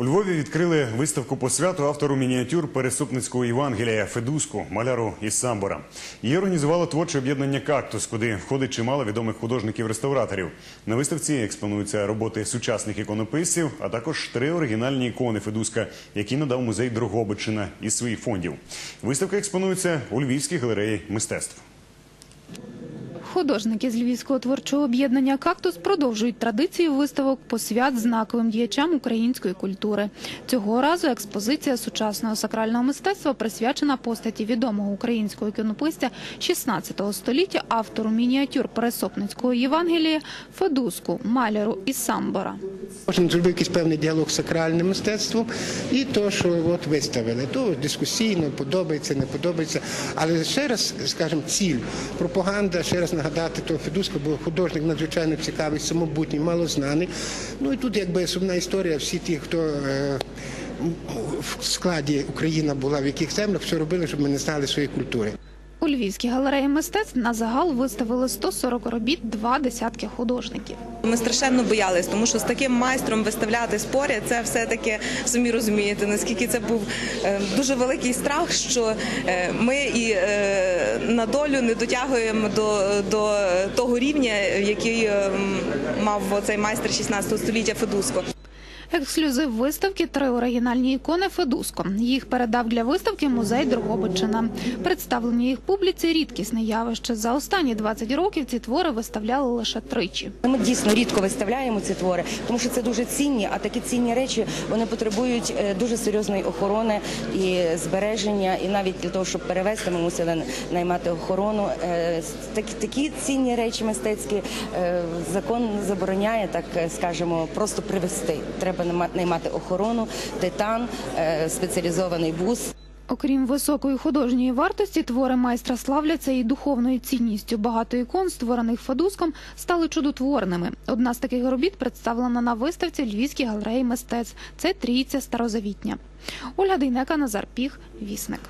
У Львові відкрили виставку по святу автору мініатюр Пересупницького Євангелія Федуску, маляру із Самбора. Її організувало творче об'єднання Кактус, куди входить чимало відомих художників-реставраторів. На виставці експонуються роботи сучасних іконописців, а також три оригінальні ікони Федуска, які надав музей Дрогобичина із своїх фондів. Виставка експонується у Львівській галереї мистецтв. Художники з Львівського творчого об'єднання «Кактус» продовжують традицію виставок посвят знаковим діячам української культури. Цього разу експозиція сучасного сакрального мистецтва присвячена постаті відомого українського іконописця 16 століття, автору мініатюр Пересопницького Євангелія Федуску, маляру із Самбора. Кожен зробив якийсь певний діалог з сакральним мистецтвом і то, що от виставили. То дискусійно, подобається, не подобається. Але ще раз скажімо, ціль, пропаганда, ще раз нагадати, того Федуска бо художник надзвичайно цікавий, самобутній, малознаний. Ну і тут якби сумна історія, всі ті, хто. е, В складі Україна була в яких землях, все робили, щоб ми не знали своєї культури. У Львівській галереї мистецтв на загал виставили 140 робіт, два десятки художників. Ми страшенно боялись, тому що з таким майстром виставляти споряд, це все таки самі розумієте, наскільки це був е, дуже великий страх, що е, ми і е, на долю не дотягуємо до, до того рівня, який е, мав цей майстер 16 століття Федуско. Ексклюзив виставки три оригінальні ікони Федуско. Їх передав для виставки музей Дрогобичина. Представлення їх публіці рідкісне явище. За останні 20 років ці твори виставляли лише тричі. Ми дійсно рідко виставляємо ці твори, тому що це дуже цінні, а такі цінні речі вони потребують е, дуже серйозної охорони і збереження. І навіть для того, щоб перевезти, ми мусили наймати охорону. Е, Такі, такі цінні речі мистецькі е, закон забороняє, так скажемо, просто привезти. Треба найма- наймати охорону, титан, е, спеціалізований бус. Окрім високої художньої вартості, твори майстра славляться і духовною цінністю. Багато ікон, створених Фадуском, стали чудотворними. Одна з таких робіт представлена на виставці Львівській галереї мистецтв. Це трійця старозавітня. Ольга Дейнека, Назар Піх, Вісник.